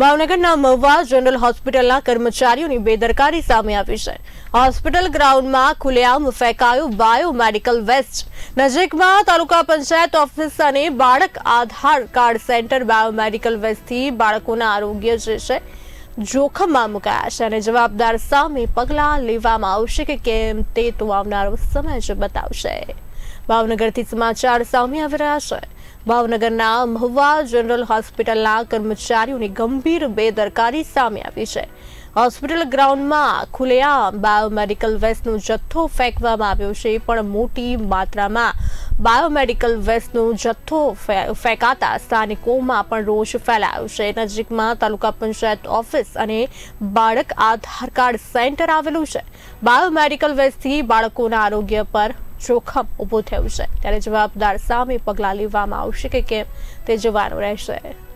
ભાવનગરના મહુવા જનરલ હોસ્પિટલના કર્મચારીઓની બેદરકારી સામે આવી છે. હોસ્પિટલ ગ્રાઉન્ડમાં ખુલ્લેઆમ ફેંકાયું બાયોમેડિકલ વેસ્ટ. નજીકમાં તાલુકા પંચાયત ઓફિસ અને બાળક આધાર કાર્ડ સેન્ટર બાયોમેડિકલ વેસ્ટથી બાળકોના આરોગ્ય જે છે, જોખમમાં મુકાયા છે અને જવાબદાર સામે પગલાં લેવામાં આવશે કે કેમ તે તો આવનારો સમય જ બતાવશે. ભાવનગરથી સમાચાર સામે આવી રહ્યા છે. ભાવનગરના મહુવા જનરલ હોસ્પિટલના કર્મચારીઓની ગંભીર બેદરકારી સામે આવી છે. હોસ્પિટલ ગ્રાઉન્ડમાં ખુલ્લેઆમ બાયોમેડિકલ વેસ્ટનો જથ્થો ફેંકવામાં આવ્યો છે, પણ મોટી માત્રામાં બાયોમેડિકલ વેસ્ટનો જથ્થો ફેંકાતા સ્થાનિકોમાં પણ રોષ ફેલાયો છે. નજીકમાં તાલુકા પંચાયત ઓફિસ અને બાળક આધાર કાર્ડ સેન્ટર આવેલું છે. બાયોમેડિકલ વેસ્ટથી બાળકોના આરોગ્ય પર જોખમ ઊભું થયું છે. ત્યારે જવાબદાર સામે પગલાં લેવામાં આવશે કે કેમ તે જોવાનું રહેશે.